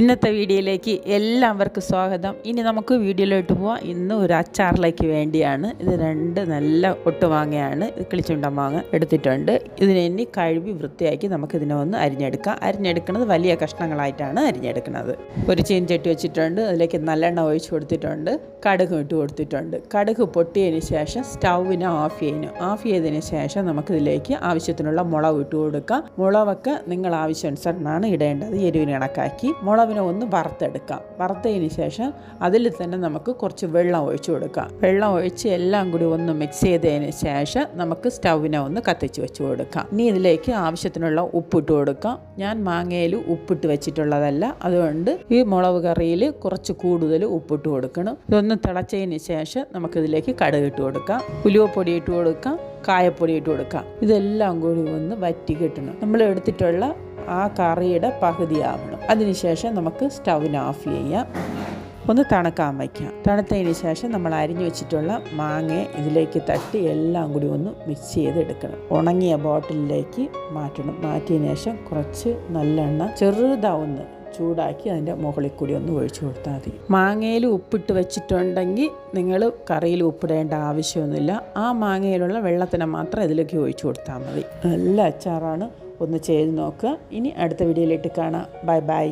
ഇന്നത്തെ വീഡിയോയിലേക്ക് എല്ലാവർക്കും സ്വാഗതം. ഇനി നമുക്ക് വീഡിയോയിലോട്ട് പോവാം. ഇന്ന് ഒരു അച്ചാറിലേക്ക് വേണ്ടിയാണ്. ഇത് രണ്ട് നല്ല ഒട്ടുമാങ്ങയാണ്. കിളിച്ചുണ്ട മാങ്ങ എടുത്തിട്ടുണ്ട്. ഇതിനെ ഇനി കഴുകി വൃത്തിയാക്കി നമുക്ക് ഇതിനെ ഒന്ന് അരിഞ്ഞെടുക്കാം. അരിഞ്ഞെടുക്കുന്നത് വലിയ കഷ്ണങ്ങളായിട്ടാണ് അരിഞ്ഞെടുക്കുന്നത്. ഒരു ചീൻചട്ടി വെച്ചിട്ടുണ്ട്. അതിലേക്ക് നല്ലെണ്ണ ഒഴിച്ച് കൊടുത്തിട്ടുണ്ട്. കടുക് ഇട്ട് കൊടുത്തിട്ടുണ്ട്. കടുക് പൊട്ടിയതിന് ശേഷം സ്റ്റൗവിനെ ഓഫ് ചെയ്യുന്നു. ഓഫ് ചെയ്തതിന് ശേഷം നമുക്കിതിലേക്ക് ആവശ്യത്തിനുള്ള മുളക് ഇട്ട് കൊടുക്കാം. മുളകൊക്കെ നിങ്ങൾ ആവശ്യാനുസരണമാണ് ഇടേണ്ടത്. എരിവിന് കണക്കാക്കി. മുളകിനെ ഒന്ന് വറുത്തെടുക്കാം. വറുത്തതിന് ശേഷം അതിൽ തന്നെ നമുക്ക് കുറച്ച് വെള്ളം ഒഴിച്ചു കൊടുക്കാം. വെള്ളം ഒഴിച്ച് എല്ലാം കൂടി ഒന്ന് മിക്സ് ചെയ്തതിന് ശേഷം നമുക്ക് സ്റ്റൗവിനെ ഒന്ന് കത്തിച്ച് വെച്ച് കൊടുക്കാം. ഇനി ഇതിലേക്ക് ആവശ്യത്തിനുള്ള ഉപ്പിട്ട് കൊടുക്കാം. ഞാൻ മാങ്ങയിൽ ഉപ്പിട്ട് വെച്ചിട്ടുള്ളതല്ല. അതുകൊണ്ട് ഈ മുളക് കറിയിൽ കുറച്ച് കൂടുതൽ ഉപ്പിട്ട് കൊടുക്കണം. ഇതൊന്ന് തിളച്ചതിന് ശേഷം നമുക്കിതിലേക്ക് കടുക് ഇട്ട് കൊടുക്കാം. ഉലുവപ്പൊടി ഇട്ട് കൊടുക്കാം. കായപ്പൊടി ഇട്ട് കൊടുക്കാം. ഇതെല്ലാം കൂടി ഒന്ന് വറ്റി കിട്ടണം. നമ്മൾ എടുത്തിട്ടുള്ള ആ കറിയുടെ പകുതിയാവണം. അതിനുശേഷം നമുക്ക് സ്റ്റൗവിന് ഓഫ് ചെയ്യാം. ഒന്ന് തണുക്കാൻ വയ്ക്കാം. തണുത്തതിന് ശേഷം നമ്മൾ അരിഞ്ഞു വെച്ചിട്ടുള്ള മാങ്ങ ഇതിലേക്ക് തട്ടി എല്ലാം കൂടി ഒന്ന് മിക്സ് ചെയ്തെടുക്കണം. ഉണങ്ങിയ ബോട്ടിലിലേക്ക് മാറ്റണം. മാറ്റിയതിന് ശേഷം കുറച്ച് നല്ലെണ്ണ ചെറുതാവുന്ന ചൂടാക്കി അതിന്റെ മുകളിൽ കൂടി ഒന്ന് ഒഴിച്ചു കൊടുത്താൽ മതി. മാങ്ങയിൽ ഉപ്പിട്ട് വെച്ചിട്ടുണ്ടെങ്കിൽ നിങ്ങൾ കറിയിൽ ഉപ്പിടേണ്ട ആവശ്യമൊന്നുമില്ല. ആ മാങ്ങയിലുള്ള വെള്ളത്തിനെ മാത്രം ഇതിലേക്ക് ഒഴിച്ചു കൊടുത്താൽ മതി. നല്ല അച്ചാറാണ്. ഒന്ന് ചെയ്ത് നോക്കുക ഇനി അടുത്ത വീഡിയോയിലിട്ട് കാണാം. Bye bye.